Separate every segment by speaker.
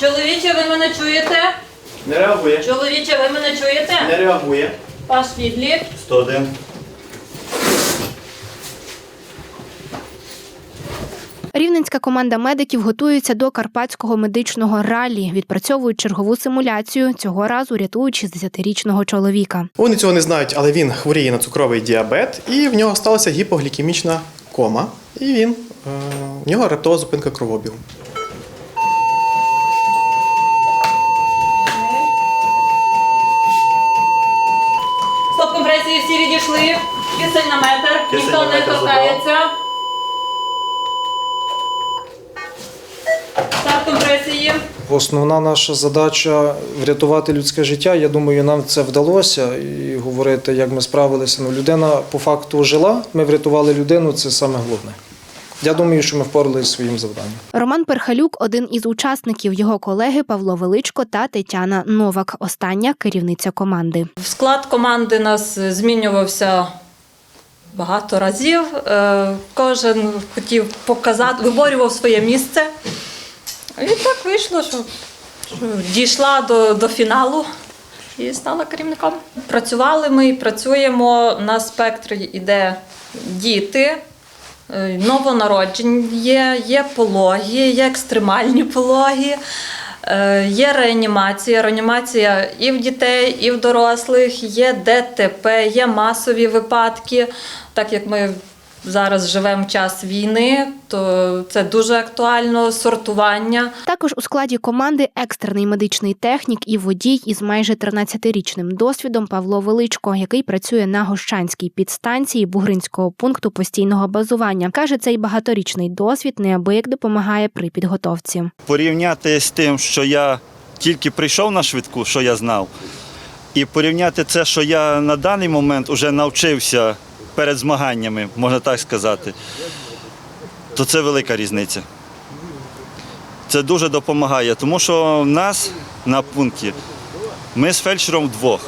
Speaker 1: Чоловіче, ви мене чуєте?
Speaker 2: Не реагує.
Speaker 1: Чоловіче, ви мене чуєте?
Speaker 2: Не реагує.
Speaker 1: Паш Фіглі.
Speaker 2: 101.
Speaker 3: Рівненська команда медиків готується до карпатського медичного ралі. Відпрацьовують чергову симуляцію. Цього разу рятують 60-річного чоловіка.
Speaker 4: Вони цього не знають, але він хворіє на цукровий діабет, і в нього сталася гіпоглікемічна кома. І він е, в нього раптова зупинка кровообігу.
Speaker 1: Відійшли. Кисень на метр.
Speaker 2: Кисень
Speaker 1: Ніхто
Speaker 2: на
Speaker 1: не торкається. Старт компресії.
Speaker 5: Основна наша задача врятувати людське життя. Я думаю, нам це вдалося. І говорити, як ми справилися. Ну, людина по факту жила. Ми врятували людину. Це саме головне. Я думаю, що ми впоралися зі своїм завданням.
Speaker 3: Роман Перхалюк один із учасників. Його колеги Павло Величко та Тетяна Новак. Остання керівниця команди.
Speaker 1: В склад команди нас змінювався багато разів. Е, Кожен хотів показати, виборював своє місце. І так вийшло, що, що дійшла до, до фіналу і стала керівником. Працювали ми і працюємо. На спектрі іде діти. Е, Новонароджені є, є пологі, є екстремальні пологі, е, є реанімація. Реанімація і в дітей, і в дорослих, є ДТП, є масові випадки. Так як ми зараз живемо в час війни, то це дуже актуально сортування.
Speaker 3: Також у складі команди екстрений медичний технік і водій із майже 13-річним досвідом Павло Величко, який працює на Гощанській підстанції Бугринського пункту постійного базування. каже, цей багаторічний досвід неабияк допомагає при підготовці.
Speaker 6: порівняти з тим, що я тільки прийшов на швидку, що я знав, і порівняти це, що я на даний момент вже навчився перед змаганнями, можна так сказати, то це велика різниця. Це дуже допомагає, тому що в нас на пункті ми з фельдшером вдвох.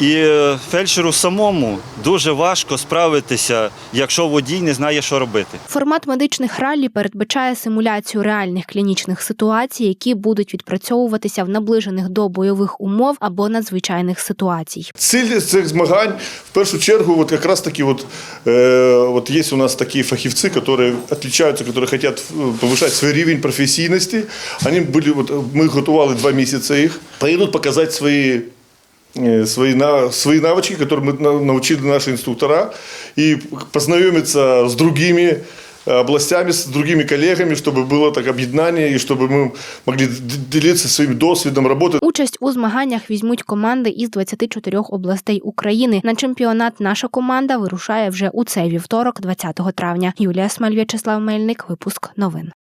Speaker 6: І е, фельдшеру самому дуже важко справитися, якщо водій не знає, що робити.
Speaker 3: Формат медичних раллі передбачає симуляцію реальних клінічних ситуацій, які будуть відпрацьовуватися в наближених до бойових умов або надзвичайних ситуацій.
Speaker 7: Ціль цих змагань в першу чергу, от якраз таки, от, е, от є у нас такі фахівці, які відрізняються, які хочуть повищати свій рівень професійності. Вони були, от, ми готували два місяці їх, поїдуть показати свої. э, Свои, на- свои навычки, которые мы на- научили наши инструктора, и познакомиться с другими областями, с другими коллегами, чтобы было так объединение, и чтобы мы могли д- делиться своим досвидом работы.
Speaker 3: Участь у змаганнях візьмуть команди із 24 областей України. На чемпіонат наша команда вирушає вже у цей вівторок, 20 травня. Юлія Смаль, В'ячеслав Мельник. Випуск новин.